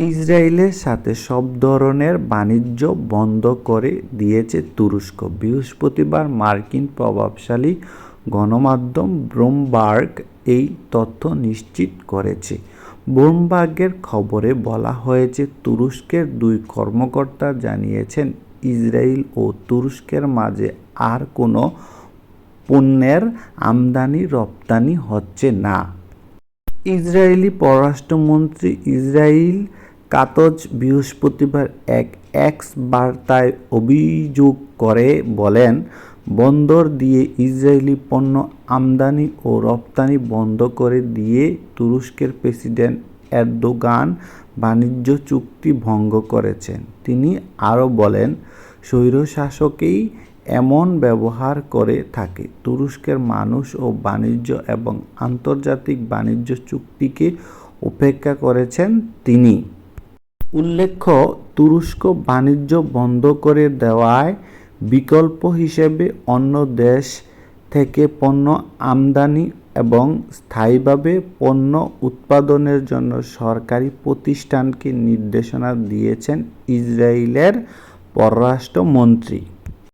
ইসরায়েলের সাথে সব ধরনের বাণিজ্য বন্ধ করে দিয়েছে তুরস্ক। বৃহস্পতিবার মার্কিন প্রভাবশালী গণমাধ্যম ব্রোমবার্গ এই তথ্য নিশ্চিত করেছে। ব্রোমবার্গের খবরে বলা হয়েছে, তুরস্কের দুই কর্মকর্তা জানিয়েছেন, ইসরায়েল ও তুরস্কের মাঝে আর কোনো পণ্যের আমদানি রপ্তানি হচ্ছে না। ইসরায়েলি পররাষ্ট্রমন্ত্রী ইসরাইল কাতজ বৃহস্পতিবার এক এক্স বার্তায় অভিযোগ করে, বলেন, বন্দর দিয়ে ইসরায়েলি পণ্য আমদানি ও রপ্তানি বন্ধ করে দিয়ে তুরস্কের প্রেসিডেন্ট এরদোগান বাণিজ্য চুক্তি ভঙ্গ করেছেন। তিনি আরও বলেন, স্বৈরশাসকেই এমন ব্যবহার করে থাকে। তুরস্কের মানুষ ও বাণিজ্য এবং আন্তর্জাতিক বাণিজ্য চুক্তিকে উপেক্ষা করেছেন তিনি। উল্লেখ্য, তুরস্ক বাণিজ্য বন্ধ করে দেওয়ায় বিকল্প হিসেবে অন্য দেশ থেকে পণ্য আমদানি এবং স্থায়ীভাবে পণ্য উৎপাদনের জন্য সরকারি প্রতিষ্ঠানকে নির্দেশনা দিয়েছেন ইসরায়েলের পররাষ্ট্রমন্ত্রী।